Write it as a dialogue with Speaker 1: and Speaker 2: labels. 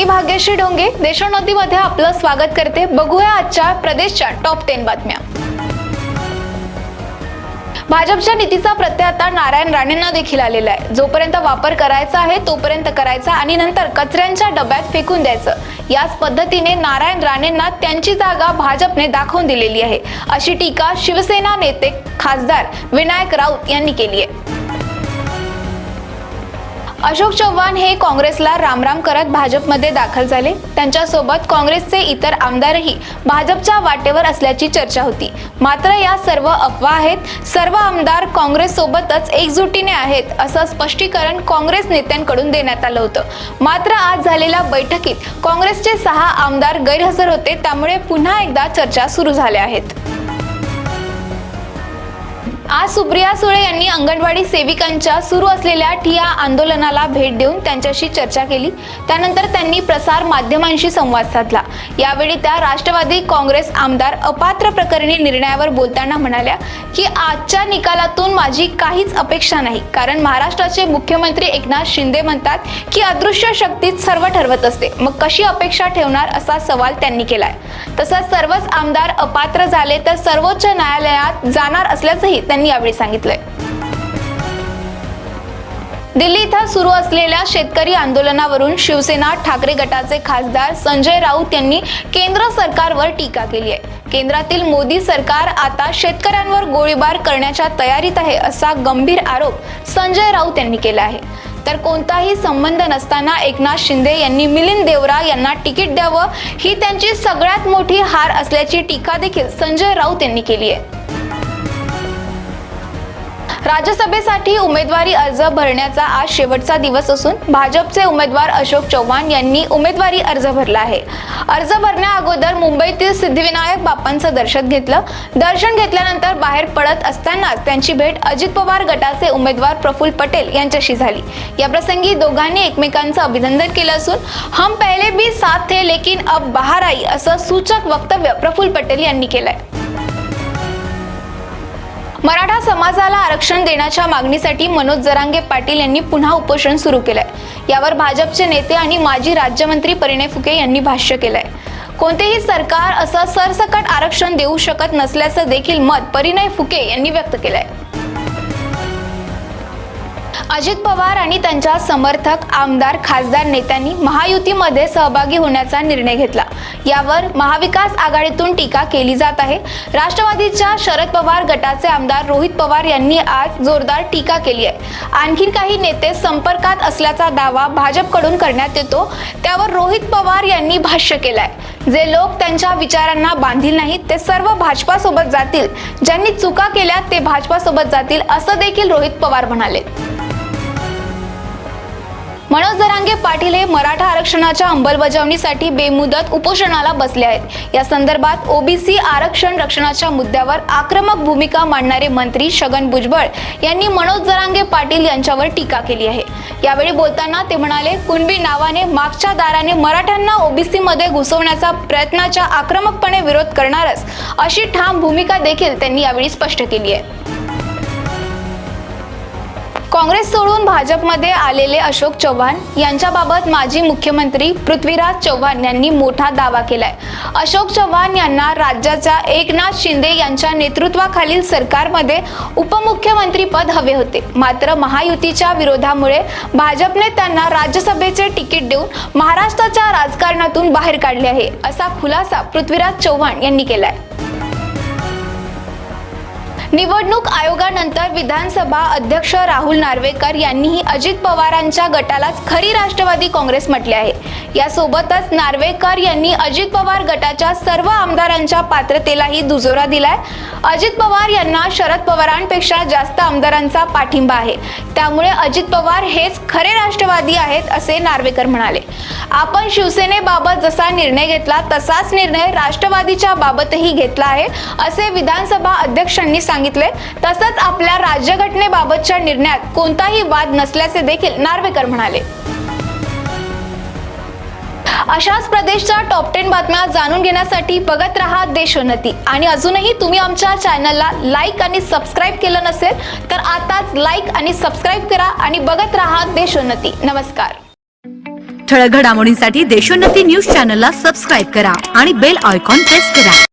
Speaker 1: मी भाग्यश्री डोंगे देशोन्नतीमध्ये आपलं स्वागत करते. बघूया आजच्या प्रदेशच्या टॉप टेन बातम्या. भाजपच्या नीतीचा प्रत्यय आता नारायण राणेंना देखील आलेला आहे. जोपर्यंत वापर करायचा आहे तोपर्यंत करायचा आणि नंतर कचऱ्यांच्या डब्यात फेकून द्यायचं. याच पद्धतीने नारायण राणेंना त्यांची जागा भाजपने दाखवून दिलेली आहे. अशी टीका शिवसेना नेते खासदार विनायक राऊत यांनी केली आहे. अशोक चव्हाण हे काँग्रेसला रामराम करत भाजपमध्ये दाखल झाले. त्यांच्यासोबत काँग्रेसचे इतर आमदारही भाजपच्या वाटेवर असल्याची चर्चा होती. मात्र या सर्व अफवा आहेत. सर्व आमदार काँग्रेस सोबतच एकजुटीने आहेत असं स्पष्टीकरण काँग्रेस नेत्यांकडून देण्यात आलं होतं. मात्र आज झालेल्या बैठकीत काँग्रेसचे सहा आमदार गैरहजर होते त्यामुळे पुन्हा एकदा चर्चा सुरू झाल्या आहेत. आज सुप्रिया सुळे यांनी अंगणवाडी सेविकांच्या सुरू असलेल्या ठिया आंदोलनाला भेट देऊन त्यांच्याशी चर्चा केली. त्यानंतर त्यांनी प्रसार माध्यमांशी संवाद साधला. यावेळी त्या राष्ट्रवादी काँग्रेस आमदार अपात्र प्रकरणी निर्णयावर बोलताना म्हणाल्या की आजच्या निकालातून माझी काहीच अपेक्षा नाही. कारण महाराष्ट्राचे मुख्यमंत्री एकनाथ शिंदे म्हणतात की अदृश्य शक्तीच सर्व ठरवत असते. मग कशी अपेक्षा ठेवणार असा सवाल त्यांनी केलाय. तसंच सर्वच आमदार अपात्र झाले तर सर्वोच्च न्यायालयात जाणार असल्याचंही त्यांनी यावेळी सांगितलंय. दिल्ली इथं सुरू असलेल्या शेतकरी आंदोलनावरून शिवसेना ठाकरे गटाचे खासदार संजय राऊत यांनी केंद्र सरकारवर टीका केली आहे. केंद्रातील मोदी सरकार आता शेतकऱ्यांवर गोळीबार करण्याच्या तयारीत आहे असा गंभीर आरोप संजय राऊत यांनी केला आहे. तर कोणताही संबंध नसताना एकनाथ शिंदे यांनी मिलिंद देवरा यांना तिकीट द्यावं ही त्यांची सगळ्यात मोठी हार असल्याची टीका देखील संजय राऊत यांनी केली आहे. राज्यसभेसाठी उमेदवारी अर्ज भरण्याचा आज शेवटचा दिवस असून भाजपचे उमेदवार अशोक चव्हाण यांनी उमेदवारी अर्ज भरला आहे. अर्ज भरण्या अगोदर मुंबईतील सिद्धिविनायक बाप्पांचं दर्शन घेतलं. दर्शन घेतल्यानंतर बाहेर पडत असतानाच त्यांची भेट अजित पवार गटाचे उमेदवार प्रफुल्ल पटेल यांच्याशी झाली. या प्रसंगी दोघांनी एकमेकांचं अभिनंदन केलं असून हम पहले भी साथ थे लेकिन अब बाहर आई असं सूचक वक्तव्य प्रफुल्ल पटेल यांनी केलंय. मराठा समाजाला आरक्षण देण्याच्या मागणीसाठी मनोज जरांगे पाटील यांनी पुन्हा उपोषण सुरू केलंय. यावर भाजपचे नेते आणि माजी राज्यमंत्री परिणय फुके यांनी भाष्य केलंय. कोणतेही सरकार असं सरसकट आरक्षण देऊ शकत नसल्याचं देखील मत परिणय फुके यांनी व्यक्त केलंय. अजित पवार आणि त्यांच्या समर्थक आमदार खासदार नेत्यांनी महायुतीमध्ये सहभागी होण्याचा निर्णय घेतला. यावर महाविकास आघाडीतून टीका केली जात आहे. राष्ट्रवादीच्या शरद पवार गटाचे आमदार रोहित पवार यांनी आज जोरदार टीका केली आहे. आणखी काही नेते संपर्कात असल्याचा दावा भाजपकडून करण्यात येतो. त्यावर रोहित पवार यांनी भाष्य केलंय. जे लोक त्यांच्या विचारांना बांधील नाहीत ते सर्व भाजपासोबत जातील. ज्यांनी चुका केल्या ते भाजपासोबत जातील असं देखील रोहित पवार म्हणाले. मनोज जरांगे पाटील हे मराठा आरक्षणाच्या अंमलबजावणीसाठी बेमुदत उपोषणाला बसले आहेत. या संदर्भात ओबीसी आरक्षण रक्षणाच्या मुद्द्यावर आक्रमक भूमिका मांडणारे मंत्री छगन भुजबळ यांनी मनोज जरांगे पाटील यांच्यावर टीका केली आहे. यावेळी बोलताना ते म्हणाले कुणबी नावाने मागच्या दाराने मराठ्यांना ओबीसीमध्ये घुसवण्याचा प्रयत्नाच्या आक्रमकपणे विरोध करणारच अशी ठाम भूमिका देखील त्यांनी यावेळी स्पष्ट केली आहे. काँग्रेस सोडून भाजपमध्ये आलेले अशोक चव्हाण यांच्याबाबत माजी मुख्यमंत्री पृथ्वीराज चव्हाण यांनी मोठा दावा केलाय. अशोक चव्हाण यांना राज्याच्या एकनाथ शिंदे यांच्या नेतृत्वाखालील सरकारमध्ये उपमुख्यमंत्री पद हवे होते. मात्र महायुतीच्या विरोधामुळे भाजपने त्यांना राज्यसभेचे तिकीट देऊन महाराष्ट्राच्या राजकारणातून बाहेर काढले आहे असा खुलासा पृथ्वीराज चव्हाण यांनी केलाय. निवडणूक आयोगानंतर विधानसभा अध्यक्ष राहुल नार्वेकर यांनीही अजित पवारांच्या गटालाच खरी राष्ट्रवादी काँग्रेस म्हटले आहे. यासोबतच नार्वेकर यांनी अजित पवार गटाच्या सर्व आमदारांच्या पात्रतेलाही दुजोरा दिलाय. अजित पवार यांना शरद पवारांपेक्षा जास्त आमदारांचा पाठिंबा आहे. त्यामुळे अजित पवार हेच खरे राष्ट्रवादी आहेत असे नार्वेकर म्हणाले. आपण शिवसेनेबाबत जसा निर्णय घेतला तसाच निर्णय राष्ट्रवादीच्या बाबतही घेतला आहे असे विधानसभा अध्यक्षांनी सांगितले. तसंच आपल्या राज्यघटनेबाबतच्या निर्णयात कोणताही वाद नसल्याचे देखील नार्वेकर म्हणाले. अशाच प्रदेशच्या टॉप टेन बातम्या जाणून घेण्यासाठी बघत राहा देशोन्नती आणि अजूनही तुम्ही आमच्या चॅनलला लाईक आणि सबस्क्राईब केलं नसेल तर आताच लाईक आणि सबस्क्राईब करा आणि बघत राहा देशोन्नती नमस्कार.
Speaker 2: ठळक घडामोडींसाठी देशोन्नती न्यूज चॅनलला सबस्क्राईब करा आणि बेल आयकॉन प्रेस करा.